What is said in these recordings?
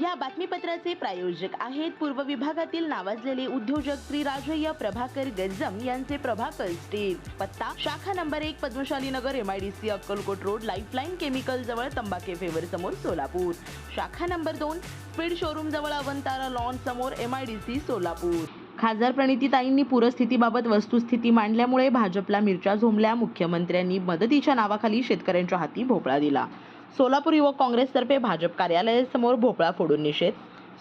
या बातमीपत्राचे प्रायोजक आहेत पूर्व विभागातील नावाजलेले उद्योजक श्री राजय्य प्रभाकर गज्जम यांचे प्रभाकर स्टील पत्ता शाखा नंबर एक Padmashali Nagar M I D C Akkalkot road lifeline chemical जवळ तंबाखे फेवर समोर सोलापूर. शाखा नंबर दोन स्पीड शोरूम जवळ अवंतारा लॉन समोर सी सोलापूर. खासदार प्रणितीताईंनी पूरस्थितीबाबत वस्तुस्थिती मांडल्यामुळे भाजपला मिरच्या झोमल्या मुख्यमंत्र्यांनी मदतीच्या नावाखाली शेतकऱ्यांच्या हाती भोपळा दिला. सोलापूर युवक काँग्रेसतर्फे भाजप कार्यालयासमोर भोपळा फोडून निषेध.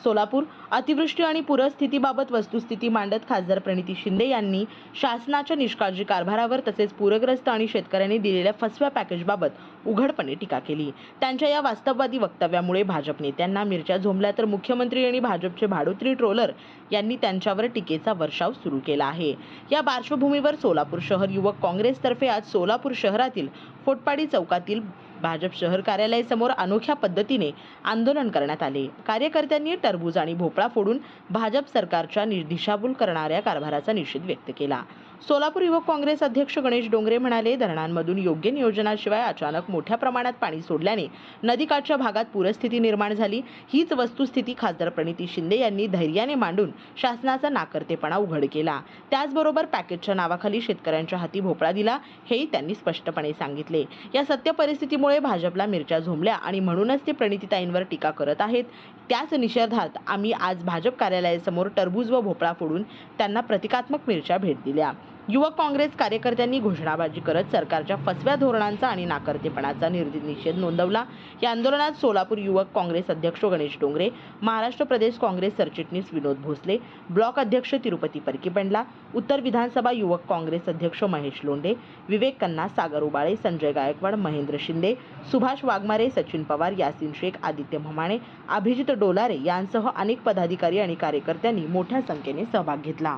सोलापूर अतिवृष्टी आणि पूरस्थितीबाबत वस्तुस्थिती मांडत खासदार प्रणिती शिंदे यांनी शासनाच्या निष्काळजी कारभारावर तसेच पूरग्रस्त आणि शेतकऱ्यांनी दिलेल्या फसव्या पॅकेजबाबत उघडपणे टीका केली. त्यांच्या या वास्तववादी वक्तव्यामुळे भाजप नेत्यांना मिरच्या झोंबल्या तर मुख्यमंत्री आणि भाजपचे भाडोत्री ट्रोलर यांनी त्यांच्यावर टीकेचा वर्षाव सुरू केला आहे. या पार्श्वभूमीवर सोलापूर शहर युवक काँग्रेसतर्फे आज सोलापूर शहरातील फोटपाडी चौकातील भाजप शहर कार्यालयासमोर अनोख्या पद्धतीने आंदोलन करण्यात आले. कार्यकर्त्यांनी टरबूज आणि भोपळा फोडून भाजप सरकारच्या दिशाभूल करणाऱ्या कारभाराचा निषेध व्यक्त केला. सोलापूर युवक काँग्रेस अध्यक्ष गणेश डोंगरे म्हणाले धरणांमधून योग्य नियोजनाशिवाय अचानक मोठ्या प्रमाणात पाणी सोडल्याने नदीकाठच्या भागात पूरस्थिती निर्माण झाली. हीच वस्तुस्थिती खासदार प्रणिती शिंदे यांनी धैर्याने मांडून शासनाचा नाकर्तेपणा उघड केला. त्याचबरोबर पॅकेजच्या नावाखाली शेतकऱ्यांच्या हाती भोपळा दिला हेही त्यांनी स्पष्टपणे सांगितले. या सत्य परिस्थितीमुळे भाजपला मिरच्या झोंबल्या आणि म्हणूनच ते प्रणितीताईंवर टीका करत आहेत. त्याच निषेधार्थ आम्ही आज भाजप कार्यालयासमोर टरबूज व भोपळा फोडून त्यांना प्रतिकात्मक मिरच्या भेट दिल्या. युवक काँग्रेस कार्यकर्त्यांनी घोषणाबाजी करत सरकारच्या फसव्या धोरणांचा आणि नाकर्तेपणाचा निर्दि निषेध नोंदवला. या आंदोलनात सोलापूर युवक काँग्रेस अध्यक्ष गणेश डोंगरे महाराष्ट्र प्रदेश काँग्रेस सरचिटणीस विनोद भोसले ब्लॉक अध्यक्ष तिरुपती परकीबंडला उत्तर विधानसभा युवक काँग्रेस अध्यक्ष महेश लोंढे विवेक कन्ना सागर उबाळे संजय गायकवाड महेंद्र शिंदे सुभाष वाघमारे सचिन पवार यासिन शेख आदित्य भमाणे अभिजित डोलारे यांसह अनेक पदाधिकारी आणि कार्यकर्त्यांनी मोठ्या संख्येने सहभाग घेतला.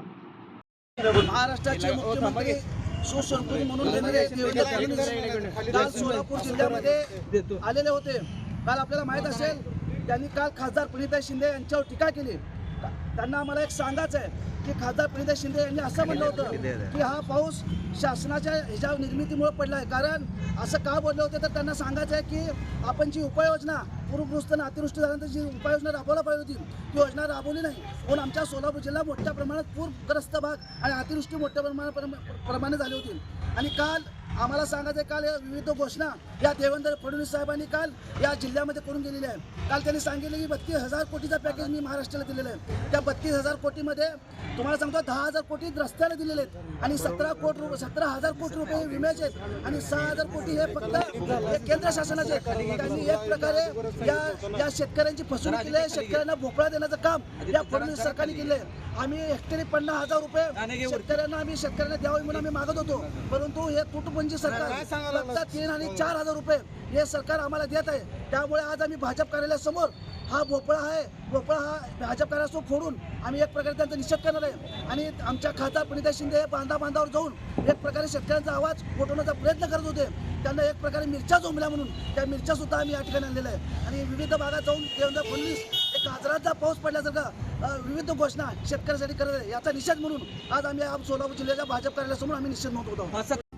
महाराष्ट्राचे मुख्यमंत्री सुशंकुल म्हणून काल सोलापूर जिल्ह्यामध्ये आलेले होते. काल आपल्याला माहीत असेल त्यांनी काल खासदार प्रणिता शिंदे यांच्यावर टीका केली. त्यांना आम्हाला एक सांगायचं आहे की खासदार प्रणिता शिंदे यांनी असं म्हणलं होतं की हा पाऊस शासनाच्या ह्याच्या निर्मितीमुळे पडला आहे कारण असं का बोलले होते? तर त्यांना सांगायचं आहे की आपण जी उपाययोजना पूरग्रस्त आणि अतिवृष्टी झाल्यानंतर जी उपाययोजना राबवला पाहिजे होती ती योजना राबवली नाही. पण आमच्या सोलापूर जिल्हा मोठ्या प्रमाणात पूरग्रस्त भाग आणि अतिवृष्टी मोठ्या प्रमाणात प्रमाणे झाली होती. आणि काल आम्हाला सांगायचं आहे, काल या विविध घोषणा या देवेंद्र फडणवीस साहेबांनी काल या जिल्ह्यामध्ये करून दिलेल्या आहे काल त्यांनी सांगितलं की बत्तीस हजार कोटीचा पॅकेज मी महाराष्ट्राला दिलेला आहे. त्या बत्तीस हजार कोटीमध्ये तुम्हाला सांगतो दहा हजार कोटी रस्त्याला दिलेले आहेत. आणि सतरा कोटी रुपये सतरा हजार कोटी रुपये विम्याचे आहेत. आणि सहा हजार कोटी हे फक्त हे केंद्र शासनाचे आहेत. त्यांनी एक प्रकारे या या शेतकऱ्यांची फसवणूक केली आहे. शेतकऱ्यांना भोपळा देण्याचं काम या फडणवीस सरकारने केलं आहे आम्ही हेक्टरी पन्नास हजार रुपये शेतकऱ्यांना आम्ही शेतकऱ्यांना द्यावे म्हणून आम्ही मागत होतो. परंतु हे तुटपुंजी सरकार फक्त तीन आणि चार हजार रुपये हे सरकार आम्हाला देत आहे. त्यामुळे आज आम्ही भाजप कार्यालयासमोर हा भोपळा आहे भोपळा हा भाजप कार्यालयासमोर फोडून आम्ही एक प्रकारे त्यांचा निषेध करणार आहे. आणि आमच्या खासदार प्रणिता शिंदे हे बांधा बांधावर जाऊन एक प्रकारे शेतकऱ्यांचा आवाज उठवण्याचा प्रयत्न करत होते. त्यांना एक प्रकारे मिरच्या झोंबल्या म्हणून त्या मिरच्या सुद्धा आम्ही या ठिकाणी आणलेल्या आहे आणि विविध भागात जाऊन देवेंद्र फडणवीस एक गाजराचा पाऊस पडल्यासारखा विविध घोषणा शेतकऱ्यासाठी करत आहे याचा निषेध म्हणून आज आम्ही सोलापूर जिल्ह्याच्या भाजप कार्यालयासमोर आम्ही निषेध नोंदवत आहोत.